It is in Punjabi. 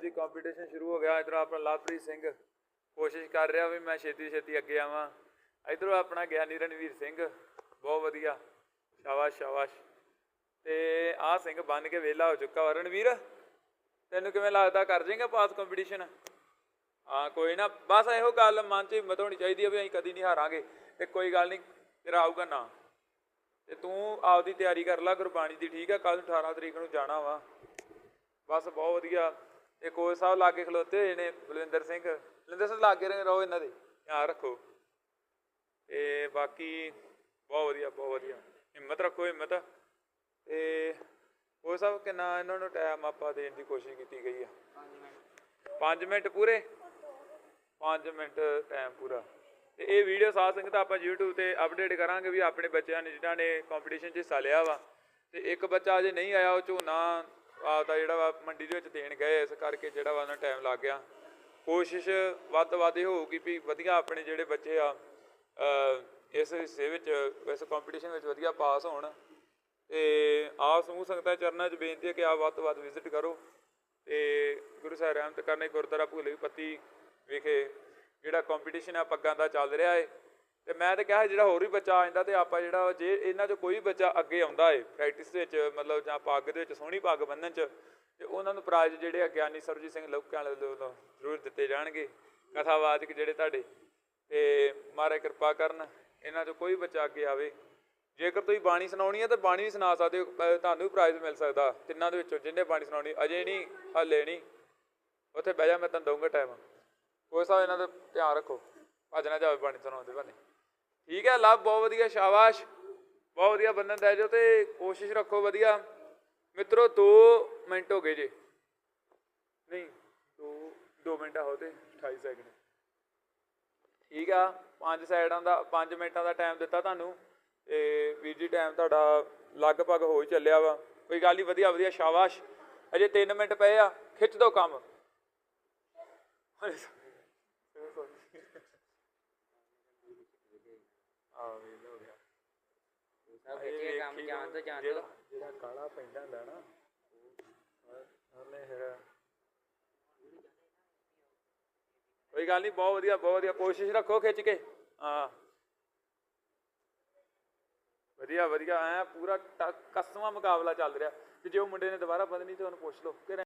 ਜੀ ਕੰਪੀਟੀਸ਼ਨ ਸ਼ੁਰੂ ਹੋ ਗਿਆ, ਇਧਰ ਆਪਣਾ ਲਵਪ੍ਰੀਤ ਸਿੰਘ ਕੋਸ਼ਿਸ਼ ਕਰ ਰਿਹਾ ਵੀ ਮੈਂ ਛੇਤੀ ਛੇਤੀ ਅੱਗੇ ਆਵਾਂ। ਇਧਰੋਂ ਆਪਣਾ ਗਿਆਨੀ ਰਣਵੀਰ ਸਿੰਘ, ਬਹੁਤ ਵਧੀਆ। ਸ਼ਾਬਾਸ਼ ਸ਼ਾਬਾਸ਼। ਤੇ ਆਹ ਸਿੰਘ ਬਣ ਕੇ ਵਿਹਲਾ ਹੋ ਚੁੱਕਾ ਵਾ। ਰਣਵੀਰ, ਤੈਨੂੰ ਕਿਵੇਂ ਲੱਗਦਾ, ਕਰ ਜਾਏਗਾ ਪਾਸ ਕੰਪੀਟੀਸ਼ਨ ਹਾਂ, ਕੋਈ ਨਾ, ਬਸ ਇਹੋ ਗੱਲ ਮਨ 'ਚ ਹਿੰਮਤ ਹੋਣੀ ਚਾਹੀਦੀ ਹੈ ਵੀ ਅਸੀਂ ਕਦੀ ਨਹੀਂ ਹਾਰਾਂਗੇ। ਤੇ ਕੋਈ ਗੱਲ ਨਹੀਂ, ਤੇਰਾ ਆਊਗਾ ਨਾ। ਤੇ ਤੂੰ ਆਪਦੀ ਤਿਆਰੀ ਕਰ ਲੈ, ਗੁਰਬਾਣੀ ਦੀ, ਠੀਕ ਹੈ ਕੱਲ 18 ਤਰੀਕ ਨੂੰ ਜਾਣਾ ਵਾ। ਬਸ ਬਹੁਤ ਵਧੀਆ। ਇਹ ਕੋਚ ਸਾਹਿਬ ਲਾਗੇ ਖਲੋਤੇ ਜਿਹੜੇ ਬਲਵਿੰਦਰ ਸਿੰਘ। ਬਲਵਿੰਦਰ ਸਿੰਘ ਲਾਗੇ ਰਹੋ ਇਹਨਾਂ ਦੇ। ਧਿਆਨ ਰੱਖੋ। ਤੇ ਬਾਕੀ ਬਹੁਤ ਵਧੀਆ ਬਹੁਤ ਵਧੀਆ। ਹਿੰਮਤ ਰੱਖੋ, ਹਿੰਮਤ। ਤੇ ਕੋਚ ਸਾਹਿਬ, ਕਿੰਨਾ ਇਹਨਾਂ ਨੂੰ ਟਾਈਮ ਆਪਾਂ ਦੇਣ ਦੀ ਕੋਸ਼ਿਸ਼ ਕੀਤੀ ਗਈ ਆ? 5 ਮਿੰਟ ਪੂਰੇ? 5 ਮਿੰਟ ਟਾਈਮ ਪੂਰਾ। ਤੇ ਇਹ ਵੀਡੀਓ ਸਾਧ ਸੰਗਤ ਆਪਾਂ YouTube ਤੇ ਅਪਡੇਟ ਕਰਾਂਗੇ ਵੀ ਆਪਣੇ ਬੱਚਿਆਂ ਨੇ, ਜਿਨ੍ਹਾਂ ਨੇ ਕੰਪੀਟੀਸ਼ਨ 'ਚ ਹਿੱਸਾ ਲਿਆ ਵਾ। ਤੇ ਇੱਕ ਬੱਚਾ ਅਜੇ ਨਹੀਂ ਆਇਆ, ਉਹ ਝੋਨਾ ਆਪਦਾ ਜਿਹੜਾ ਵਾ ਮੰਡੀ ਦੇ ਵਿੱਚ ਦੇਣ ਗਏ, ਇਸ ਕਰਕੇ ਜਿਹੜਾ ਵਾ ਉਹਨਾਂ ਟਾਈਮ ਲੱਗ ਗਿਆ। ਕੋਸ਼ਿਸ਼ ਵੱਧ ਤੋਂ ਵੱਧ ਇਹ ਹੋਊਗੀ ਵੀ ਵਧੀਆ ਆਪਣੇ ਜਿਹੜੇ ਬੱਚੇ ਆ ਇਸ ਹਿੱਸੇ ਵਿੱਚ, ਇਸ ਕੰਪੀਟੀਸ਼ਨ ਵਿੱਚ ਵਧੀਆ ਪਾਸ ਹੋਣ। ਤੇ ਆਪ ਸਮੂਹ ਸੰਗਤਾਂ ਚਰਨਾਂ 'ਚ ਬੇਨਤੀ ਹੈ ਕਿ ਆਪ ਵੱਧ ਤੋਂ ਵੱਧ ਵਿਜ਼ਿਟ ਕਰੋ। ਤੇ ਗੁਰੂ ਸਾਹਿਬ ਰਹਿਮਤ ਕਰਨੇ ਗੁਰਦੁਆਰਾ ਭੂਲੇ ਪੱਤੀ ਵਿਖੇ ਜਿਹੜਾ ਕੰਪੀਟੀਸ਼ਨ ਆ, ਪੱਗਾਂ ਦਾ ਚੱਲ ਰਿਹਾ ਏ। ਤੇ ਮੈਂ ਤਾਂ ਕਿਹਾ ਜਿਹੜਾ ਹੋਰ ਵੀ ਬੱਚਾ ਆ ਜਾਂਦਾ ਤੇ ਆਪਾਂ ਜਿਹੜਾ ਜੇ ਇਹਨਾਂ 'ਚੋਂ ਕੋਈ ਬੱਚਾ ਅੱਗੇ ਆਉਂਦਾ ਏ ਪ੍ਰੈਕਟਿਸ ਦੇ ਵਿੱਚ, ਮਤਲਬ ਜਾਂ ਪੱਗ ਦੇ ਵਿੱਚ, ਸੋਹਣੀ ਪੱਗ ਬੰਨਣ 'ਚ, ਤੇ ਉਹਨਾਂ ਨੂੰ ਪ੍ਰਾਈਜ਼ ਜਿਹੜੇ ਆ ਗਿਆਨੀ ਸਰਜੀਤ ਸਿੰਘ ਲੋਕਾਂ ਵਾਲੇ ਵੱਲੋਂ ਜ਼ਰੂਰ ਦਿੱਤੇ ਜਾਣਗੇ ਕਥਾਵਾਚਕ ਜਿਹੜੇ ਤੁਹਾਡੇ। ਤੇ ਮਹਾਰਾਜ ਕਿਰਪਾ ਕਰਨ, ਇਹਨਾਂ 'ਚੋਂ ਕੋਈ ਬੱਚਾ ਅੱਗੇ ਆਵੇ। ਜੇਕਰ ਤੁਸੀਂ ਬਾਣੀ ਸੁਣਾਉਣੀ ਹੈ ਤਾਂ ਬਾਣੀ ਵੀ ਸੁਣਾ ਸਕਦੇ ਹੋ ਤੁਹਾਨੂੰ ਵੀ ਪ੍ਰਾਈਜ਼ ਮਿਲ ਸਕਦਾ, ਤਿੰਨਾਂ ਦੇ ਵਿੱਚੋਂ ਜਿੰਨੇ ਬਾਣੀ ਸੁਣਾਉਣੀ, ਅਜੇ ਨਹੀਂ, ਹਲੇ ਨਹੀਂ। ਉੱਥੇ ਬਹਿ ਜਾ, ਮੈਂ ਤੁਹਾਨੂੰ ਦਊਂਗਾ ਟਾਈਮ ਕੋਈ ਸਾਹਿਬ, ਇਹਨਾਂ ਦਾ ਧਿਆਨ ਰੱਖੋ। ਭੱਜ ਨਾ ਜਾਵੇ ਬਾਣੀ ਸੁਣਾਉਂਦੇ ਬੰਨੇ ਠੀਕ ਹੈ, ਲਵ, ਬਹੁਤ ਵਧੀਆ, ਸ਼ਾਬਾਸ਼। ਬਹੁਤ ਵਧੀਆ ਬੰਨਣ ਦੇ ਜੋ ਤੇ ਕੋਸ਼ਿਸ਼ ਰੱਖੋ ਵਧੀਆ। ਮਿੱਤਰੋ 2 ਮਿੰਟ ਹੋ ਗਏ ਜੇ। ਨਹੀਂ 2 2 ਮਿੰਟ ਹੋ ਤੇ 28 ਸੈਕਿੰਡ ਠੀਕ ਆ, ਪੰਜ ਸਾਈਡਾਂ ਦਾ 5 ਮਿੰਟਾਂ ਦਾ ਟਾਈਮ ਦਿੱਤਾ ਤੁਹਾਨੂੰ। ਤੇ ਵੀਰ ਜੀ ਟਾਈਮ ਤੁਹਾਡਾ ਲਗਭਗ ਹੋ ਹੀ ਚੱਲਿਆ ਵਾ। ਕੋਈ ਗੱਲ ਨਹੀਂ, ਵਧੀਆ ਵਧੀਆ, ਸ਼ਾਬਾਸ਼। ਅਜੇ 3 ਮਿੰਟ ਪਏ ਆ, ਖਿੱਚ ਦੋ ਕੰਮ। ਆ ਵੇਲ ਹੋ ਗਿਆ। ਸਭ ਖਿੱਚੇ ਕੰਮ ਜਾਣ ਤੋਂ ਜਾਣ ਤੋਂ। ਜਿਹੜਾ ਜਿਹੜਾ ਕਾਲਾ ਪੈਂਦਾ ਹੁੰਦਾ ਨਾ ਉਹਨੇ ਫਿਰ ਕੋਈ ਗੱਲ ਨਹੀਂ ਬਹੁਤ ਵਧੀਆ ਬਹੁਤ ਵਧੀਆ। ਕੋਸ਼ਿਸ਼ ਰੱਖੋ ਖਿੱਚ ਕੇ। ਹਾਂ। ਵਧੀਆ ਵਧੀਆ। ਐ ਪੂਰਾ ਟ- ਕਸਵਾਂ ਮੁਕਾਬਲਾ ਚੱਲ ਰਿਹਾ। ਤੇ ਜੇ ਉਹ ਮੁੰਡੇ ਨੇ ਦੁਬਾਰਾ ਬੰਦਨੀ ਤੇ ਉਹਨੂੰ ਪੁੱਛ ਲਓ। ਕਿ